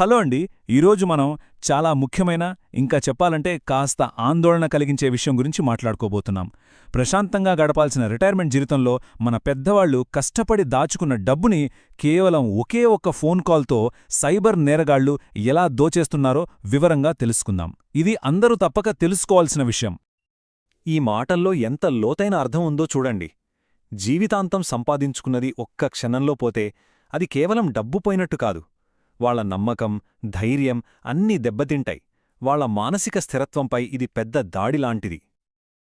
Hello అండి. ఈరోజు మనం చాలా ముఖ్యమైన ఇంకా చెప్పాలంటే కాస్త ఆందోళన కలిగించే విషయం గురించి మాట్లాడుకోబోతున్నాం. ప్రశాంతంగా గడపాల్సిన రిటైర్మెంట్ జీవితంలో మన పెద్దవాళ్ళు కష్టపడి దాచుకున్న డబ్బుని కేవలం ఒకే ఒక్క ఫోన్ కాల్తో సైబర్ నేరగాళ్ళు ఎలా దోచేస్తున్నారో వివరంగా తెలుసుకుందాం. ఇది అందరూ తప్పక తెలుసుకోవాల్సిన విషయం. ఈ మాటల్లో ఎంత లోతైన అర్థం ఉందో చూడండి. జీవితాంతం సంపాదించుకున్నది ఒక్క క్షణంలో పోతే అది కేవలం డబ్బు పోయినట్టు కాదు. వాళ్ళ నమ్మకం ధైర్యం అన్నీ దెబ్బతింటాయి. వాళ్ళ మానసిక స్థిరత్వంపై ఇది పెద్ద దాడిలాంటిది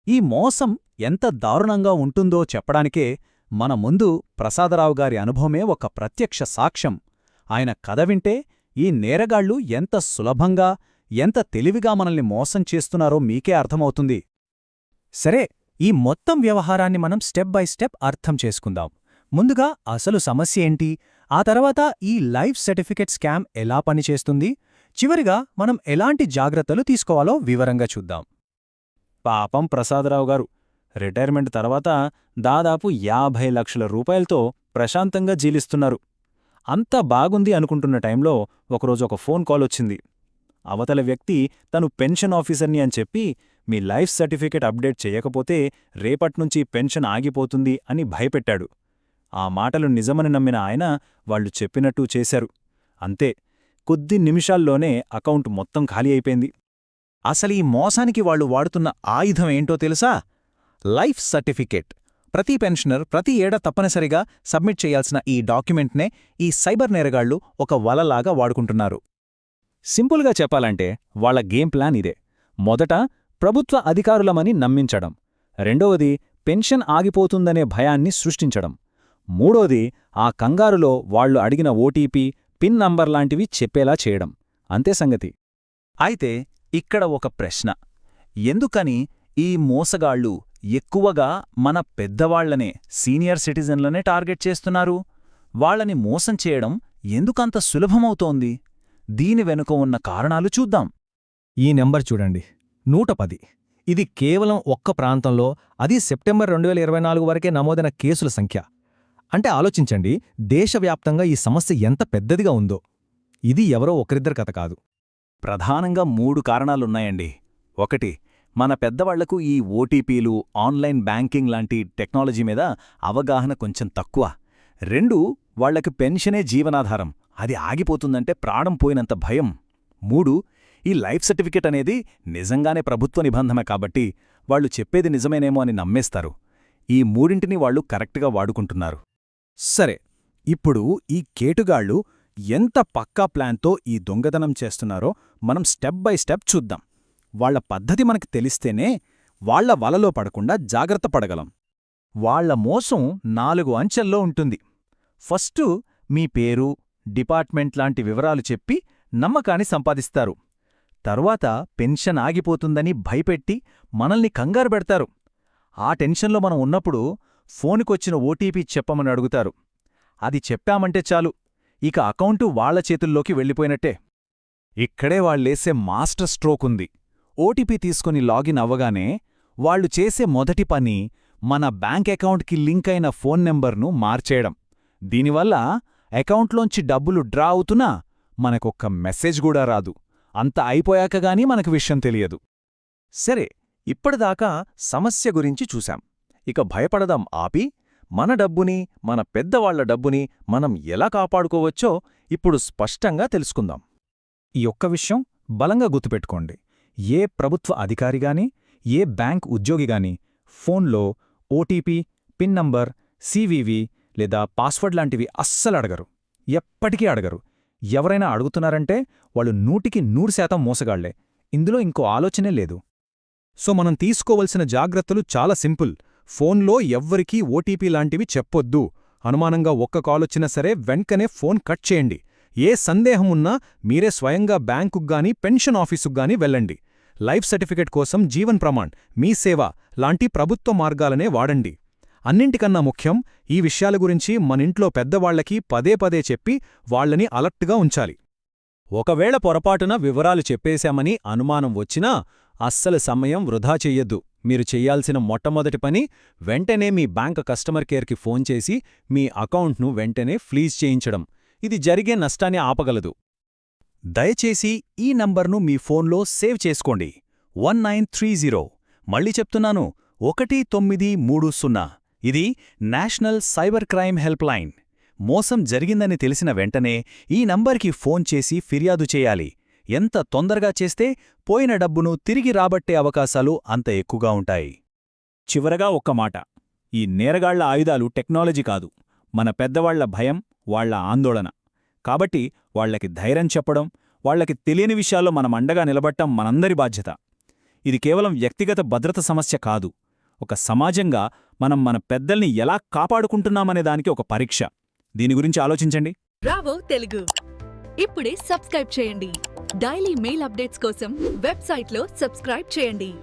ఈ మోసం ఎంత దారుణంగా ఉంటుందో చెప్పడానికే మన ముందు ప్రసాదరావు గారి అనుభవమే ఒక ప్రత్యక్ష సాక్ష్యం. ఆయన కథ వింటే ఈ నేరగాళ్ళు ఎంత సులభంగా ఎంత తెలివిగా మనల్ని మోసం చేస్తున్నారో మీకే అర్థమవుతుంది. సరే ఈ మొత్తం వ్యవహారాన్ని మనం స్టెప్ బై స్టెప్ అర్థం చేసుకుందాం. ముందుగా అసలు సమస్య ఏంటి? ఆ తర్వాత ఈ లైఫ్ సర్టిఫికెట్ స్కామ్ ఎలా పనిచేస్తుంది? చివరిగా మనం ఎలాంటి జాగ్రత్తలు తీసుకోవాలో వివరంగా చూద్దాం. పాపం ప్రసాదరావు గారు రిటైర్మెంట్ తర్వాత దాదాపు యాభై లక్షల రూపాయలతో ప్రశాంతంగా జీలిస్తున్నారు. అంతా బాగుంది అనుకుంటున్న టైంలో ఒకరోజు ఒక ఫోన్ కాల్ వచ్చింది. అవతల వ్యక్తి తను పెన్షన్ ఆఫీసర్ని అని చెప్పి మీ లైఫ్ సర్టిఫికెట్ అప్డేట్ చేయకపోతే రేపట్నుంచి పెన్షన్ ఆగిపోతుంది అని భయపెట్టాడు. ఆ మాటలు నిజమని నమ్మిన ఆయన వాళ్ళు చెప్పినట్టు చేశారు. అంతే కొద్ది నిమిషాల్లోనే అకౌంట్ మొత్తం ఖాళీ అయిపోయింది. అసలీ మోసానికి వాళ్ళు వాడుతున్న ఆయుధం ఏంటో తెలుసా? Life certificate. ప్రతి పెన్షనర్ ప్రతి ఏడ తప్పనిసరిగా సబ్మిట్ చేయాల్సిన ఈ డాక్యుమెంట్నే ఈ సైబర్ నేరగాళ్ళు ఒక వలలాగా వాడుకుంటున్నారు. సింపుల్గా చెప్పాలంటే వాళ్ళ గేమ్ ప్లాన్ ఇదే. మొదట ప్రభుత్వ అధికారులమని నమ్మించడం. రెండవది పెన్షన్ ఆగిపోతుందనే భయాన్ని సృష్టించడం. మూడోది ఆ కంగారులో వాళ్ళు అడిగిన ఓటీపీ పిన్ నంబర్ లాంటివి చెప్పేలా చేయడం. అంతే సంగతి. అయితే ఇక్కడ ఒక ప్రశ్న. ఎందుకని ఈ మోసగాళ్ళు ఎక్కువగా మన పెద్దవాళ్ళనే సీనియర్ సిటిజన్లనే టార్గెట్ చేస్తున్నారు? వాళ్ళని మోసం చేయడం ఎందుకంత సులభమవుతోంది? దీని వెనుక ఉన్న కారణాలు చూద్దాం. ఈ నెంబర్ చూడండి. నూట పది. ఇది కేవలం ఒక్క ప్రాంతంలో అది సెప్టెంబర్ రెండు వేల ఇరవై నాలుగు వరకే నమోదైన కేసుల సంఖ్య. అంటే ఆలోచించండి దేశవ్యాప్తంగా ఈ సమస్య ఎంత పెద్దదిగా ఉందో. ఇది ఎవరో ఒకరిద్దరి కథ కాదు. ప్రధానంగా మూడు కారణాలున్నాయండి. ఒకటి మన పెద్దవాళ్ళకు ఈ ఓటీపీలు ఆన్లైన్ బ్యాంకింగ్ లాంటి టెక్నాలజీ మీద అవగాహన కొంచెం తక్కువ. రెండు వాళ్ళకు పెన్షనే జీవనాధారం. అది ఆగిపోతుందంటే ప్రాణం పోయినంత భయం. మూడు ఈ లైఫ్ సర్టిఫికెట్ అనేది నిజంగానే ప్రభుత్వ నిబంధన కాబట్టి వాళ్ళు చెప్పేది నిజమేనేమో అని నమ్మేస్తారు. ఈ మూడింటిని వాళ్ళు కరెక్ట్గా వాడుకుంటున్నారు. సరే ఇప్పుడు ఈ కేటుగాళ్ళు ఎంత పక్కా ప్లాన్తో ఈ దొంగతనం చేస్తున్నారో మనం స్టెప్ బై స్టెప్ చూద్దాం. వాళ్ళ పద్ధతి మనకు తెలిస్తేనే వాళ్ళ వలలో పడకుండా జాగ్రత్త పడగలం. వాళ్ళ మోసం నాలుగు అంచెల్లో ఉంటుంది. ఫస్టు మీ పేరు డిపార్ట్మెంట్ లాంటి వివరాలు చెప్పి నమ్మకాన్ని సంపాదిస్తారు. తరువాత పెన్షన్ ఆగిపోతుందని భయపెట్టి మనల్ని కంగారు పెడతారు. ఆ టెన్షన్లో మనం ఉన్నప్పుడు ఫోనుకొచ్చిన ఓటీపీ చెప్పమని అడుగుతారు. అది చెప్పామంటే చాలు. ఇక అకౌంటు వాళ్ళ చేతుల్లోకి వెళ్ళిపోయినట్టే. ఇక్కడే వాళ్ళేసే మాస్టర్ స్ట్రోక్ ఉంది. ఓటీపీ తీసుకుని లాగిన్ అవ్వగానే వాళ్ళు చేసే మొదటి పని మన బ్యాంక్ అకౌంట్కి లింక్ అయిన ఫోన్ నెంబర్ను మార్చేయడం. దీనివల్ల అకౌంట్లోంచి డబ్బులు డ్రా అవుతున్నా మనకొక్క మెసేజ్ కూడా రాదు. అంత అయిపోయాకగాని మనకు విషయం తెలియదు. సరే ఇప్పటిదాకా సమస్య గురించి చూశాం. ఇక భయపడదాం ఆపి మన డబ్బుని మన పెద్దవాళ్ళ డబ్బుని మనం ఎలా కాపాడుకోవచ్చో ఇప్పుడు స్పష్టంగా తెలుసుకుందాం. ఈ ఒక్క విషయం బలంగా గుర్తుపెట్టుకోండి. ఏ ప్రభుత్వ అధికారిగాని ఏ బ్యాంక్ ఉద్యోగిగాని ఫోన్లో ఓటీపీ పిన్ నంబర్ సివివి లేదా పాస్వర్డ్ లాంటివి అస్సలు అడగరు. ఎప్పటికీ అడగరు. ఎవరైనా అడుగుతున్నారంటే వాళ్ళు నూటికి నూరు శాతం మోసగాళ్ళే. ఇందులో ఇంకో ఆలోచనే లేదు. సో మనం తీసుకోవలసిన జాగ్రత్తలు చాలా సింపుల్. ఫోన్లో ఎవ్వరికీ ఓటీపీ లాంటివి చెప్పొద్దు. అనుమానంగా ఒక్క కాలొచ్చినా సరే వెంటనే ఫోన్ కట్ చేయండి. ఏ సందేహం ఉన్నా మీరే స్వయంగా బ్యాంకుగ్గాని పెన్షన్ ఆఫీసుగ్గాని వెళ్ళండి. లైఫ్ సర్టిఫికెట్ కోసం జీవన్ ప్రమాణ్ మీ సేవ లాంటి ప్రభుత్వ మార్గాలనే వాడండి. అన్నింటికన్నా ముఖ్యం ఈ విషయాల గురించి మనింట్లో పెద్దవాళ్ళకి పదే పదే చెప్పి వాళ్ళని అలర్ట్గా ఉంచాలి. ఒకవేళ పొరపాటున వివరాలు చెప్పేశామని అనుమానం వచ్చినా అస్సలు సమయం వృధా చెయ్యొద్దు. మీరు చెయ్యాల్సిన మొట్టమొదటి పని వెంటనే మీ బ్యాంక్ కస్టమర్ కేర్కి ఫోన్ చేసి మీ అకౌంట్ను వెంటనే ఫ్లీజ్ చేయించడం. ఇది జరిగే నష్టాన్ని ఆపగలదు. దయచేసి ఈ నంబర్ను మీ ఫోన్లో సేవ్ చేసుకోండి. One nine three zero. మళ్ళీ చెప్తున్నాను. ఒకటి తొమ్మిది మూడు సున్నా. ఇది national cyber crime help line. మోసం జరిగిందని తెలిసిన వెంటనే ఈ నంబర్కి ఫోన్ చేసి ఫిర్యాదు చేయాలి. ఎంత తొందరగా చేస్తే పోయిన డబ్బును తిరిగి రాబట్టే అవకాశాలు అంత ఎక్కువగా ఉంటాయి. చివరగా ఒక్క మాట. ఈ నేరగాళ్ళ ఆయుధాలు టెక్నాలజీ కాదు. మన పెద్దవాళ్ళ భయం వాళ్ళ ఆందోళన. కాబట్టి వాళ్ళకి ధైర్యం చెప్పడం వాళ్ళకి తెలియని విషయాల్లో మనం అండగా నిలబట్టం మనందరి బాధ్యత. ఇది కేవలం వ్యక్తిగత భద్రత సమస్య కాదు. ఒక సమాజంగా మనం మన పెద్దల్ని ఎలా కాపాడుకుంటున్నామనే దానికి ఒక పరీక్ష. దీని గురించి ఆలోచించండి. రావో తెలుగు. ఇప్పుడే సబ్స్క్రైబ్ చేయండి. డైలీ మెయిల్ అప్డేట్స్ కోసం వెబ్సైట్లో సబ్స్క్రైబ్ చేయండి.